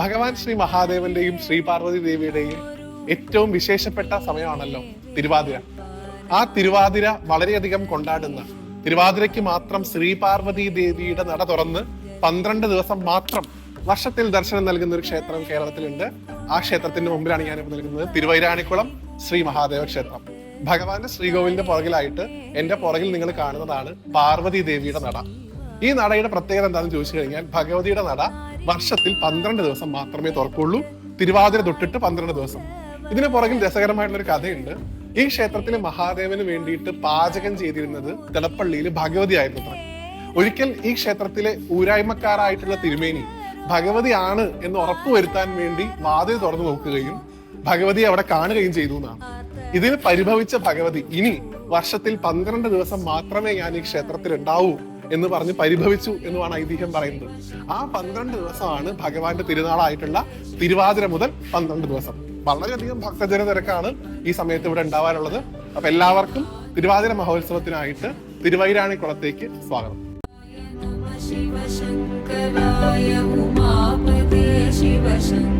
ഭഗവാൻ ശ്രീ മഹാദേവന്റെയും ശ്രീ പാർവതി ദേവിയുടെയും ഏറ്റവും വിശേഷപ്പെട്ട സമയമാണല്ലോ തിരുവാതിര. ആ തിരുവാതിര വളരെയധികം കൊണ്ടാടുന്ന തിരുവാതിരയ്ക്ക് മാത്രം ശ്രീ പാർവതി ദേവിയുടെ നട തുറന്ന് പന്ത്രണ്ട് ദിവസം മാത്രം വർഷത്തിൽ ദർശനം നൽകുന്ന ഒരു ക്ഷേത്രം കേരളത്തിലുണ്ട്. ആ ക്ഷേത്രത്തിന്റെ മുമ്പിലാണ് ഞാൻ ഞാനിപ്പോൾ നിൽക്കുന്നത്. തിരുവൈരാണിക്കുളം ശ്രീ മഹാദേവ ക്ഷേത്രം. ഭഗവാന്റെ ശ്രീകോവിലിന്റെ പുറകിലായിട്ട് എന്റെ പുറകിൽ നിങ്ങൾ കാണുന്നതാണ് പാർവതി ദേവിയുടെ നട. ഈ നടയുടെ പ്രത്യേകത എന്താണെന്ന് ചോദിച്ചു കഴിഞ്ഞാൽ ഭഗവതിയുടെ നട വർഷത്തിൽ പന്ത്രണ്ട് ദിവസം മാത്രമേ തുറക്കുള്ളൂ. തിരുവാതിര തൊട്ടിട്ട് പന്ത്രണ്ട് ദിവസം. ഇതിന് പുറകിൽ രസകരമായിട്ടുള്ള ഒരു കഥയുണ്ട്. ഈ ക്ഷേത്രത്തിലെ മഹാദേവന് വേണ്ടിയിട്ട് പാചകം ചെയ്തിരുന്നത് തിളപ്പള്ളിയിൽ ഭഗവതി ആയിരുന്നു. ഒരിക്കൽ ഈ ക്ഷേത്രത്തിലെ ഊരായ്മക്കാരായിട്ടുള്ള തിരുമേനി ഭഗവതി ആണ് എന്ന് ഉറപ്പുവരുത്താൻ വേണ്ടി വാതിൽ തുറന്നു നോക്കുകയും ഭഗവതി അവിടെ കാണുകയും ചെയ്തു എന്നാണ്. ഇതിൽ പരിഭവിച്ച ഭഗവതി ഇനി വർഷത്തിൽ പന്ത്രണ്ട് ദിവസം മാത്രമേ ഞാൻ ഈ ക്ഷേത്രത്തിൽ ഉണ്ടാവൂ എന്ന് പറഞ്ഞ് പരിഭവിച്ചു എന്നുമാണ് ഐതിഹ്യം പറയുന്നത്. ആ പന്ത്രണ്ട് ദിവസമാണ് ഭഗവാന്റെ തിരുനാളായിട്ടുള്ള തിരുവാതിര മുതൽ പന്ത്രണ്ട് ദിവസം. വളരെയധികം ഭക്തജന തിരക്കാണ് ഈ സമയത്ത് ഇവിടെ ഉണ്ടാവാനുള്ളത് അപ്പൊ എല്ലാവർക്കും തിരുവാതിര മഹോത്സവത്തിനായിട്ട് തിരുവൈരാണി കുളത്തേക്ക് സ്വാഗതം ശിവശങ്കരായ ഉമാപതേ ശിവശങ്കര